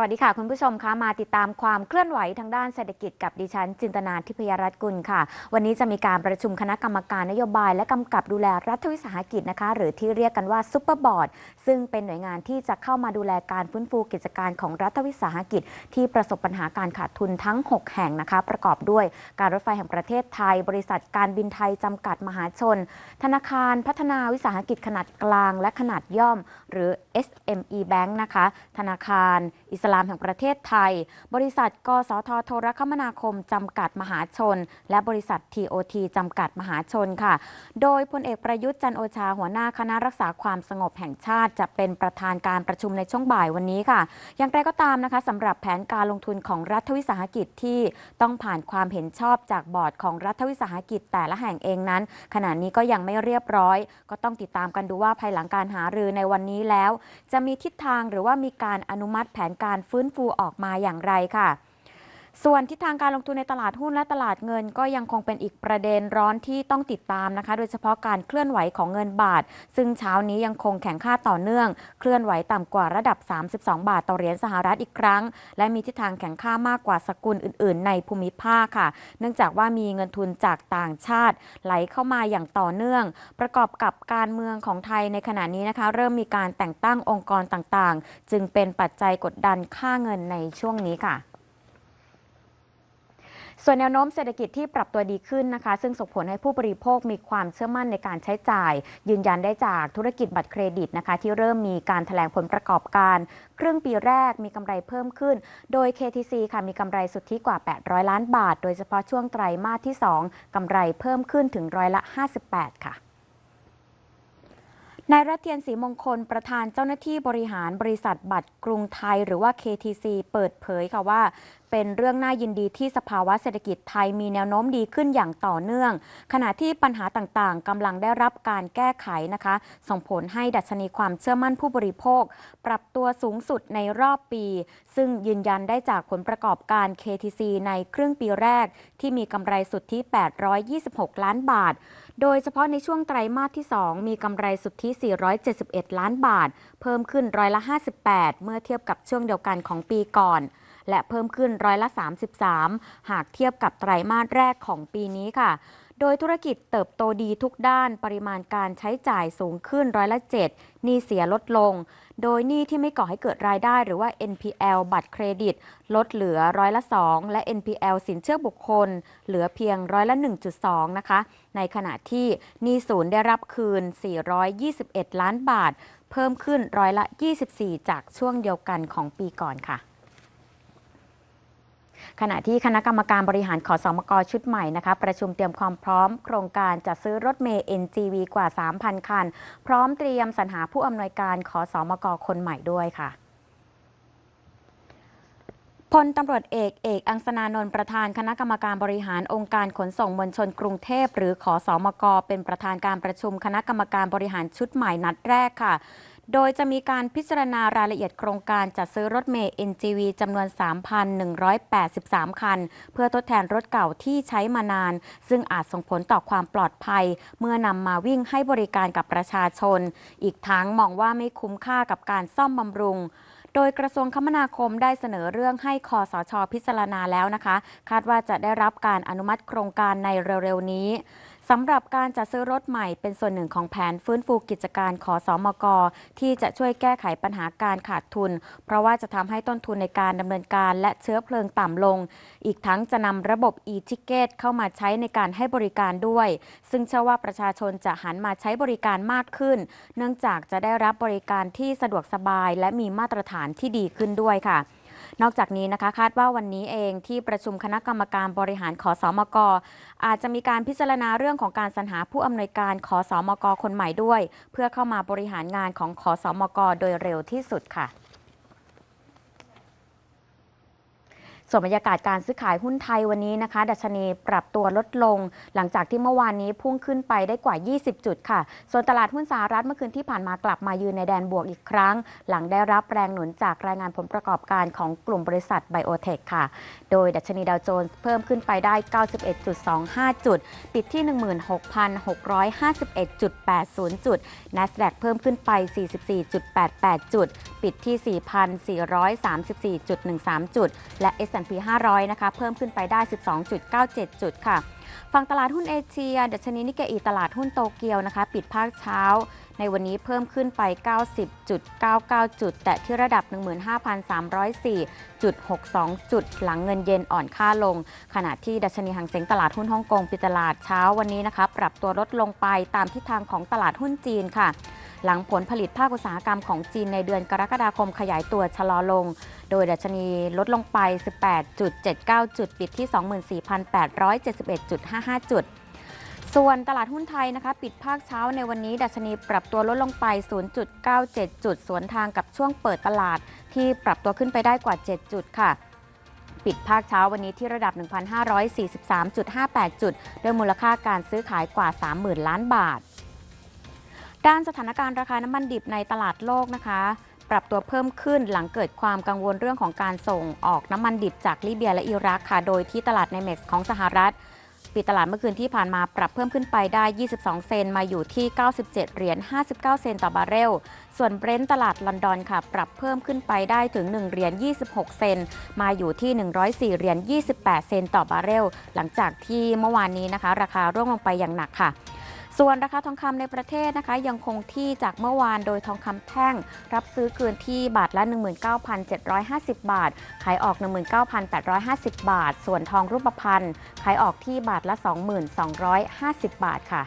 วัสดีค่ะคุณผู้ชมคะมาติดตามความเคลื่อนไหวทางด้านเศรษฐกิจกับดิฉัน จินตนาทิพยรัตน์กุลค่ะ วันนี้จะมีการประชุมคณะกรรมการนโยบาย และกำกับดูแลรัฐวิสาหกิจนะคะ หรือที่เรียกกันว่าซุปเปอร์บอร์ดซึ่งเป็นหน่วยงานที่จะเข้ามาดูแลการฟื้นฟูกิจการของรัฐวิสาหกิจ ที่ประสบปัญหาการขาดทุนทั้ง 6 แห่งนะคะ ประกอบด้วยการรถไฟแห่งประเทศไทย บริษัทการบินไทยจำกัดมหาชน ธนาคารพัฒนาวิสาหกิจขนาดกลาง และขนาดย่อม หรือ SME Bank นะคะ ธนาคารอิสลามแห่งประเทศไทย บริษัท กสทโทรคมนาคม จำกัดมหาชน และบริษัท TOT จำกัดมหาชนค่ะ โดยพลเอกประยุทธ์จันโอชาหัวหน้าคณะรักษาความสงบแห่งชาติ จะเป็นประธานการประชุมในช่วงบ่ายวันนี้ค่ะ อย่างไรก็ตามนะคะสำหรับแผนการลงทุนของรัฐวิสาหกิจที่ต้องผ่านความเห็นชอบจากบอร์ดของรัฐวิสาหกิจแต่ละแห่งเองนั้น ขณะนี้ก็ยังไม่เรียบร้อย ก็ต้องติดตามกันดูว่าภายหลังการหารือในวันนี้แล้ว จะมีทิศทางหรือว่ามีการอนุมัติแผนการฟื้นฟูออกมาอย่างไรค่ะ ส่วนทิศทางการลงทุนในตลาดหุ้นและตลาดเงิน ก็ยังคงเป็นอีกประเด็นร้อนที่ต้องติดตามนะคะ โดยเฉพาะการเคลื่อนไหวของเงินบาท ซึ่งเช้านี้ยังคงแข็งค่าต่อเนื่อง เคลื่อนไหวต่ำกว่าระดับ 32 บาทต่อเหรียญสหรัฐอีกครั้ง และมีทิศทางแข็งค่ามากกว่าสกุลอื่น ๆ ในภูมิภาคค่ะ เนื่องจากว่ามีเงินทุนจากต่างชาติ ไหลเข้ามาอย่างต่อเนื่อง ประกอบกับการเมืองของไทยในขณะนี้นะคะ เริ่มมีการแต่งตั้งองค์กรต่างๆ จึงเป็นปัจจัยกดดันค่าเงินในช่วงนี้ค่ะ ส่วนแนวโน้มเศรษฐกิจที่ปรับตัวดีขึ้นนะคะ ซึ่งส่งผลให้ผู้บริโภคมีความเชื่อมั่นในการใช้จ่าย ยืนยันได้จากธุรกิจบัตรเครดิตนะคะ ที่เริ่มมีการแถลงผลประกอบการ ครึ่งปีแรกมีกำไรเพิ่มขึ้น โดย KTC ค่ะมีกำไรสุทธิกว่า 800 ล้านบาท โดยเฉพาะช่วงไตรมาสที่ 2กำไรเพิ่มขึ้นถึงร้อยละ 58 ค่ะ นายรัตเทียนศรีมงคลประธานเจ้าหน้าที่บริหารบริษัทบัตรกรุงไทย หรือว่า KTC เปิดเผยค่ะว่า เป็นเรื่องน่ายินดีที่สภาวะเศรษฐกิจไทยมีแนวโน้มดีขึ้นอย่างต่อเนื่อง ขณะที่ปัญหาต่างๆกำลังได้รับการแก้ไขนะคะ ส่งผลให้ดัชนีความเชื่อมั่นผู้บริโภค ปรับตัวสูงสุดในรอบปี ซึ่งยืนยันได้จากผลประกอบการ KTC ในครึ่งปีแรก ที่มีกำไรสุทธิ 826 ล้านบาท โดยเฉพาะในช่วงไตรมาสที่ 2 มีกำไรสุทธิ 471 ล้านบาท เพิ่มขึ้นร้อยละ 58 เมื่อเทียบกับช่วงเดียวกันของปีก่อน และเพิ่มขึ้นร้อยละ 33 หากเทียบกับไตรมาสแรกของปีนี้ค่ะ โดยธุรกิจเติบโตดีทุกด้านปริมาณการใช้จ่ายสูงขึ้นร้อยละ7หนี้เสียลดลง โดยหนี้ที่ไม่ก่อให้เกิดรายได้ หรือว่า NPL บัตรเครดิต ลดเหลือร้อยละ 2 และ NPL สินเชื่อบุคคล เหลือเพียงร้อยละ 1.2 นะคะ ในขณะที่หนี้ศูนย์ได้รับคืน 421 ล้านบาท เพิ่มขึ้นร้อยละ 24 จากช่วงเดียวกันของปีก่อนค่ะ ขณะที่คณะกรรมการบริหารขอสอมกชุดใหม่นะคะประชุมเตรียมความพร้อม โครงการจัดซื้อรถเมย์ NGV กว่า 3,000 คัน พร้อมเตรียมสรรหาผู้อำนวยการขอสอมกคนใหม่ด้วยค่ะพลตำรวจเอกเอกอังสนานนท์ประธานคณะกรรมการบริหารองค์การขนส่งมวลชนกรุงเทพ หรือขอสอมกเป็นประธานการประชุมคณะกรรมการบริหารชุดใหม่นัดแรกค่ะ โดยจะมีการพิจารณารายละเอียดโครงการจัดซื้อรถเมย์ NGV จำนวน 3,183 คัน เพื่อทดแทนรถเก่าที่ใช้มานาน ซึ่งอาจส่งผลต่อความปลอดภัย เมื่อนำมาวิ่งให้บริการกับประชาชน อีกทั้งมองว่าไม่คุ้มค่ากับการซ่อมบำรุงโดยกระทรวงคมนาคมได้เสนอเรื่องให้คอสช พิจารณาแล้วนะคะ คาดว่าจะได้รับการอนุมัติโครงการในเร็วๆนี้ สำหรับการจัดซื้อรถใหม่เป็นส่วนหนึ่งของแผนฟื้นฟูกิจการขอสอมก ที่จะช่วยแก้ไขปัญหาการขาดทุน เพราะว่าจะทำให้ต้นทุนในการดำเนินการและเชื้อเพลิงต่ำลง อีกทั้งจะนำระบบ e-ticket เข้ามาใช้ในการให้บริการด้วย ซึ่งเชื่อว่าประชาชนจะหันมาใช้บริการมากขึ้น เนื่องจากจะได้รับบริการที่สะดวกสบาย และมีมาตรฐานที่ดีขึ้นด้วยค่ะ นอกจากนี้นะคะคาดว่าวันนี้เองที่ประชุมคณะกรรมการบริหารขอสอมก อาจจะมีการพิจารณาเรื่องของการสรรหาผู้อำนวยการขอสอมกคนใหม่ด้วย เพื่อเข้ามาบริหารงานของขอสอมกโดยเร็วที่สุดค่ะ ส่วนบรรยากาศการซื้อขายหุ้นไทยวันนี้นะคะ ดัชนีปรับตัวลดลง หลังจากที่เมื่อวานนี้พุ่งขึ้นไปได้กว่า 20 จุดค่ะ ส่วนตลาดหุ้นสหรัฐเมื่อคืนที่ผ่านมากลับมายืนในแดนบวกอีกครั้ง หลังได้รับแรงหนุนจากรายงานผลประกอบการของกลุ่มบริษัทไบโอเทคค่ะ โดยดัชนีดาวโจนส์เพิ่มขึ้นไปได้ 91.25 จุด ปิดที่ 16,651.80 จุด NASDAQ เพิ่มขึ้นไป 44.88 จุด ปิดที่ 4,434.13 จุด และ S&P 500 นะคะ เพิ่มขึ้นไปได้ 12.97 จุดค่ะ ฝั่งตลาดหุ้นเอเชีย ดัชนีนิกเกอีตลาดหุ้นโตเกียวนะคะ ปิดภาคเช้า ในวันนี้เพิ่มขึ้นไป 90.99 จุด แต่ที่ระดับ 15,304.62 จุด หลังเงินเยนอ่อนค่าลง ขณะที่ดัชนีหังเซ็งตลาดหุ้นฮ่องกงปิดตลาดเช้าวันนี้นะคะ ปรับตัวลดลงไปตามทิศทางของตลาดหุ้นจีนค่ะ หลังผลผลิตภาคอุตสาหกรรมของจีนในเดือนกรกฎาคมขยายตัวชะลอลง โดยดัชนีลดลงไป 18.79 จุดปิดที่ 24,871.55 จุดส่วนตลาดหุ้นไทยนะคะปิดภาคเช้าในวันนี้ ดัชนีปรับตัวลดลงไป 0.97 จุด สวนทางกับช่วงเปิดตลาดที่ปรับตัวขึ้นไปได้กว่า 7 จุดค่ะ ปิดภาคเช้าวันนี้ที่ระดับ 1,543.58 จุด โดยมูลค่าการซื้อขายกว่า 30,000 ล้านบาท ด้านสถานการณ์ราคาน้ำมันดิบในตลาดโลกนะคะ ปรับตัวเพิ่มขึ้นหลังเกิดความกังวลเรื่องของการส่งออกน้ำมันดิบจากลิเบียและอิรักค่ะ โดยที่ตลาดในเม็กซ์ของสหรัฐ ปิดตลาดเมื่อคืนที่ผ่านมาปรับเพิ่มขึ้นไปได้ 22 เซนมาอยู่ที่ 97 เหรียญ 59 เซนต์ต่อบาร์เรล ส่วนเบรนท์ตลาดลอนดอนค่ะ ปรับเพิ่มขึ้นไปได้ถึง 1 เหรียญ 26 เซนมาอยู่ที่ 104 เหรียญ 28 เซนต์ต่อบาร์เรล หลังจากที่เมื่อวานนี้นะคะ ราคาร่วงลงไปอย่างหนักค่ะ ส่วนราคาทองคำในประเทศนะคะยังคงที่จากเมื่อวานโดยทองคำแท่ง รับซื้อคืนที่บาทละ 19,750 บาท ขายออก 19,850 บาท ส่วนทองรูปพรรณขายออกที่บาทละ 22,250 บาทค่ะ